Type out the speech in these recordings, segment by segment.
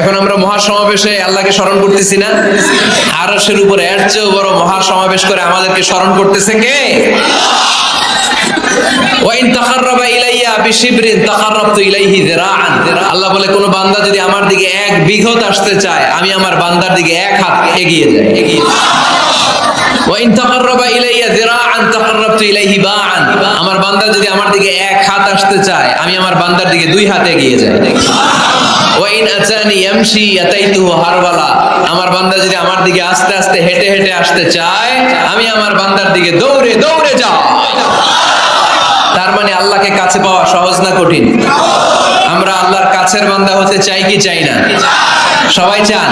এখন আমরা মহাসমাবেশে আল্লাহকে স্মরণ করতেছি না। আরশের উপরে এর চেয়েও বড় মহাসমাবেশ করে আমাদেরকে স্মরণ করতেছে কে? আল্লাহ বলে, কোন বান্দা যদি আমার দিকে এক বিঘত আসতে চায়, আমি আমার বান্দার দিকে এক হাত এগিয়ে যাই। এগিয়ে যাই। ওয়াইন তাকাররাবা ইলাইয়া যিরাআন তাকাররাবতু ইলাইহি বাআন। আমার বান্দা যদি আমার দিকে এক হাত আসতে চায়, আমি আমার বান্দার দিকে দুই হাত এগিয়ে যাই। ওয়াইন ইয়ামশি হারওয়ালা আমার বান্দা যদি আমার দিকে আস্তে আস্তে হেঁটে হেঁটে আসতে চায়, আমি আমার বান্দার দিকে দৌড়ে দৌড়ে যাও তার মানে আল্লাহকে কাছে পাওয়া সহজ না কঠিন? আমরা আল্লাহর কাছের বান্দা হতে চাই কি চাই না? সবাই চান?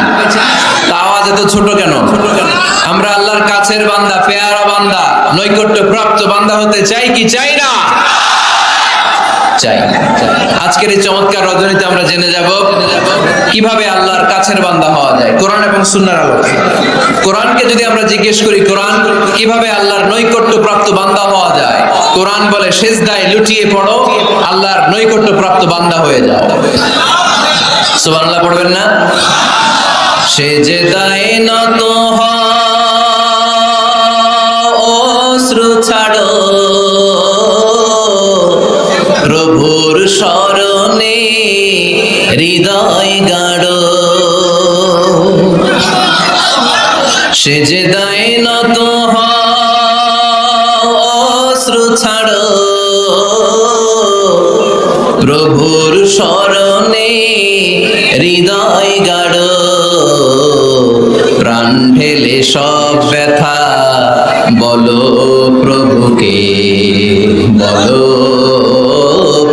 আওয়াজ এত ছোট কেন? আমরা আল্লাহর কাছের বান্দা, পেয়ারা বান্দা, নৈকট্য প্রাপ্ত বান্দা হতে চাই কি চাই না? চাই। আজকের এই চমৎকার রজনীতে আমরা জেনে যাব কীভাবে আল্লাহর কাছের বান্দা হওয়া যায়। কোরআন এবং সুন্নার আলোকে। কোরআনকে যদি আমরা জিজ্ঞেস করি, কোরআন, কীভাবে আল্লাহর নৈকট্য প্রাপ্ত বান্দা হওয়া যায়? কোরআন বলে শেষদায় লুটিয়ে পড়ো, আল্লাহর নৈকট্য প্রাপ্ত বান্দা হয়ে যাও। সুবহানাল্লাহ, পড়বেন না? সে হৃদয় গাড়ো সে যে দায় নত অশ্রু ছাড়ো। প্রভুর স্মরণে হৃদয় গাড়ো প্রাণ ঢেলে সব ব্যথা, বলো প্রভুকে বলো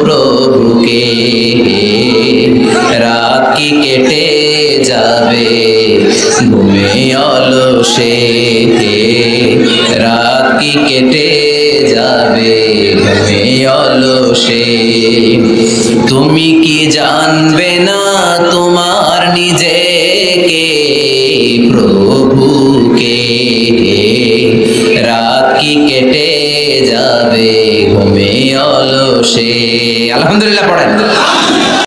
প্রভুকে। যাবে। ঘুমে অলসে রাত কি কেটে যাবে? ঘুমে অলসে। তুমি কি জানবে না তোমার নিজেকে? প্রভুকে রাত কি কেটে যাবে? ঘুমে অলসে। আলহামদুলিল্লাহ, পড়েন।